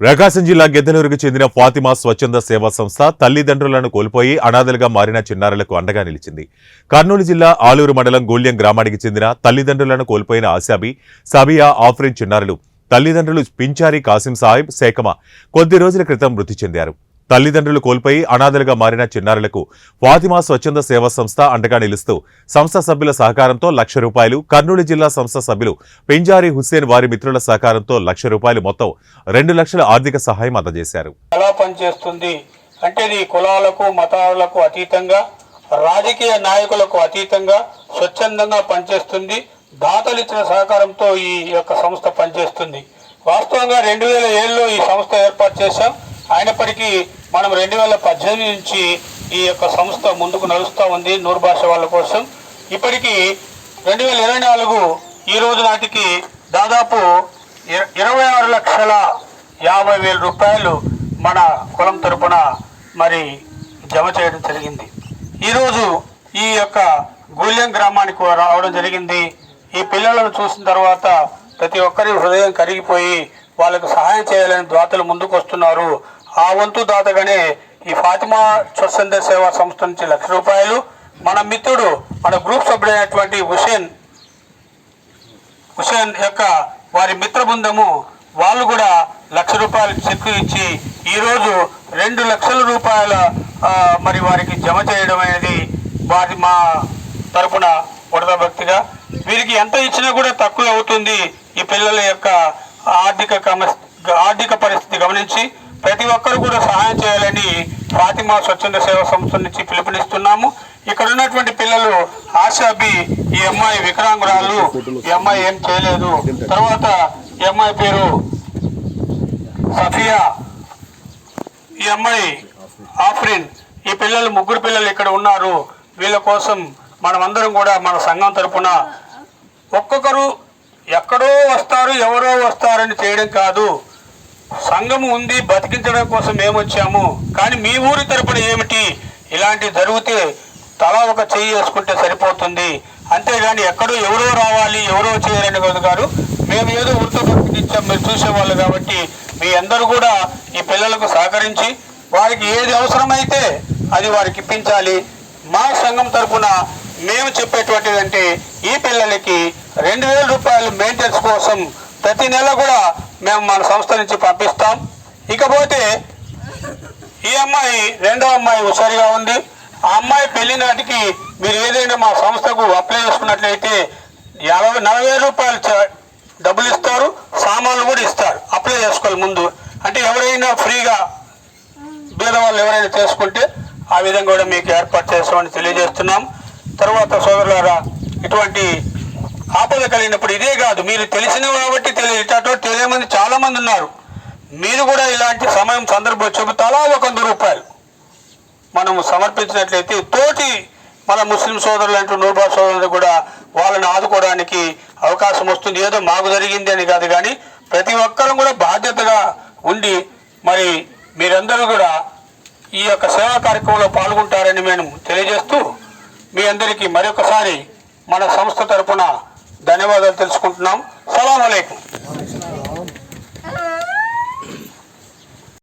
ప్రకాశం జిల్లా గెద్దలూరుకు చెందిన ఫాతిమా స్వచ్ఛంద సేవా సంస్థ తల్లిదండ్రులను కోల్పోయి అనాథలుగా మారిన చిన్నారులకు అండగా నిలిచింది. కర్నూలు జిల్లా ఆలూరు మండలం గూళ్యం గ్రామానికి చెందిన తల్లిదండ్రులను కోల్పోయిన ఆశాబి సబియా ఆఫ్రిన్ చిన్నారులు తల్లిదండ్రులు పించారి కాసిం సాహిబ్ శేఖమ కొద్ది రోజుల క్రితం మృతి చెందారు. తల్లిదండ్రులు కోల్పోయి అనాథలుగా మారిన చిన్నారులకు ఫాతిమా స్వచ్ఛంద సేవా సంస్థ అండగా నిలుస్తూ సంస్థ సభ్యుల సహకారంతో లక్ష రూపాయలు కర్నూలు జిల్లా సంస్థ సభ్యులు పింజారి హుస్సేన్ వారి మిత్రుల సహకారంతో లక్ష రూపాయలు మొత్తం రెండు లక్షల ఆర్థిక సహాయం అందజేశారు. ఎలా పనిచేస్తుంది అంటే ఇది కులాలకు మతాలకు అతీతంగా రాజకీయ నాయకులకు అతీతంగా స్వచ్ఛందంగా పనిచేస్తుంది. దాతలు ఇచ్చిన సహకారంతో ఈ యొక్క సంస్థ పనిచేస్తుంది. వాస్తవంగా రెండు వేల ఏడులో ఈ సంస్థ ఏర్పాటు చేశాం. అయినప్పటికీ మనం రెండు వేల పద్దెనిమిది నుంచి ఈ యొక్క సంస్థ ముందుకు నడుస్తూ ఉంది నూరు భాష వాళ్ళ కోసం. ఇప్పటికీ రెండు వేల ఇరవై నాలుగు ఈ రోజు నాటికి దాదాపు ఇరవై ఆరు లక్షల యాభై వేల రూపాయలు మన కులం తరపున మరి జమ చేయడం జరిగింది. ఈరోజు ఈ యొక్క గుళ్యం గ్రామానికి రావడం జరిగింది. ఈ పిల్లలను చూసిన తర్వాత ప్రతి ఒక్కరి హృదయం కరిగిపోయి వాళ్ళకు సహాయం చేయాలని దాతలు ముందుకు వస్తున్నారు ఆ వంతు దాతగానే ఈ ఫాతిమా స్వచ్ఛంద సేవా సంస్థ నుంచి లక్ష రూపాయలు మన మిత్రుడు మన గ్రూప్ సభ్యుడైనటువంటి హుసేన్ హుసేన్ యొక్క వారి మిత్ర బృందము వాళ్ళు కూడా లక్ష రూపాయలు చెక్ ఇచ్చి ఈరోజు రెండు లక్షల రూపాయల మరి వారికి జమ చేయడం అనేది వారి మా తరపున వడద భక్తిగా. వీరికి ఎంత ఇచ్చినా కూడా తక్కువ అవుతుంది ఈ పిల్లల యొక్క ఆర్థిక ఆర్థిక పరిస్థితి గమనించి. ప్రతి ఒక్కరు కూడా సహాయం చేయాలని ఫాతిమా స్వచ్ఛంద సేవా సంస్థ నుంచి పిలుపునిస్తున్నాము. ఇక్కడ ఉన్నటువంటి పిల్లలు ఆశాబి ఈ అమ్మాయి వికలాంగురాలు ఈ అమ్మాయి ఏం చేయలేదు. తర్వాత ఈ అమ్మాయి పేరు సఫియా ఈ అమ్మాయి ఆఫ్రిన్. ఈ పిల్లలు ముగ్గురు పిల్లలు ఇక్కడ ఉన్నారు. వీళ్ళ కోసం మనమందరం కూడా మన సంఘం తరపున ఒక్కొక్కరు ఎక్కడో వస్తారు ఎవరో వస్తారని చేయడం కాదు. సంఘం ఉంది బతికించడం కోసం మేము వచ్చాము కానీ మీ ఊరి తరపున ఏమిటి? ఇలాంటివి జరిగితే తలా ఒక చెయ్యి వేసుకుంటే సరిపోతుంది. అంతేగాని ఎక్కడో ఎవరో రావాలి ఎవరో చేయరని కాదు గారు. మేము ఏదో వృత్త ఇచ్చాం మీరు చూసేవాళ్ళు కాబట్టి మీ అందరూ కూడా ఈ పిల్లలకు సహకరించి వారికి ఏది అవసరమైతే అది వారికి ఇప్పించాలి. మా సంఘం తరపున మేము చెప్పేటువంటిది అంటే ఈ పిల్లలకి రెండు వేల రూపాయలు మెయింటెనెన్స్ కోసం ప్రతి నెల కూడా మేము మన సంస్థ నుంచి పంపిస్తాం. ఇకపోతే ఈ అమ్మాయి రెండో అమ్మాయి హుషారుగా ఉంది. ఆ అమ్మాయి పెళ్ళి నాటికి మీరు ఏదైనా మా సంస్థకు అప్లై చేసుకున్నట్లయితే యాభై నలభై రూపాయలు చ- డబ్బులు ఇస్తారు. సామాన్లు కూడా ఇస్తారు. అప్లై చేసుకోవాలి ముందు. అంటే ఎవరైనా ఫ్రీగా బీద వాళ్ళు ఎవరైనా చేసుకుంటే ఆ విధంగా కూడా మీకు ఏర్పాటు చేస్తామని తెలియజేస్తున్నాం. తర్వాత సోదరులారా ఇటువంటి ఆపద కలిగినప్పుడు ఇదే కాదు. మీరు తెలిసిన కాబట్టి తెలియ తెలియమంది చాలా మంది ఉన్నారు. మీరు కూడా ఇలాంటి సమయం సందర్భం వచ్చి తలా ఒక వంద రూపాయలు మనం సమర్పించినట్లయితే తోటి మన ముస్లిం సోదరులు అంటూ నూర్బా సోదరులు కూడా వాళ్ళని ఆదుకోవడానికి అవకాశం వస్తుంది. ఏదో మాకు జరిగింది అని కాదు కానీ ప్రతి ఒక్కరూ కూడా బాధ్యతగా ఉండి మరి మీరందరూ కూడా ఈ యొక్క సేవా కార్యక్రమంలో పాల్గొంటారని మేము తెలియజేస్తూ మీ అందరికీ మరొకసారి మన సంస్థ తరపున ధన్యవాదాలు తెలుసుకుంటున్నాం. సలాం అలైకుం.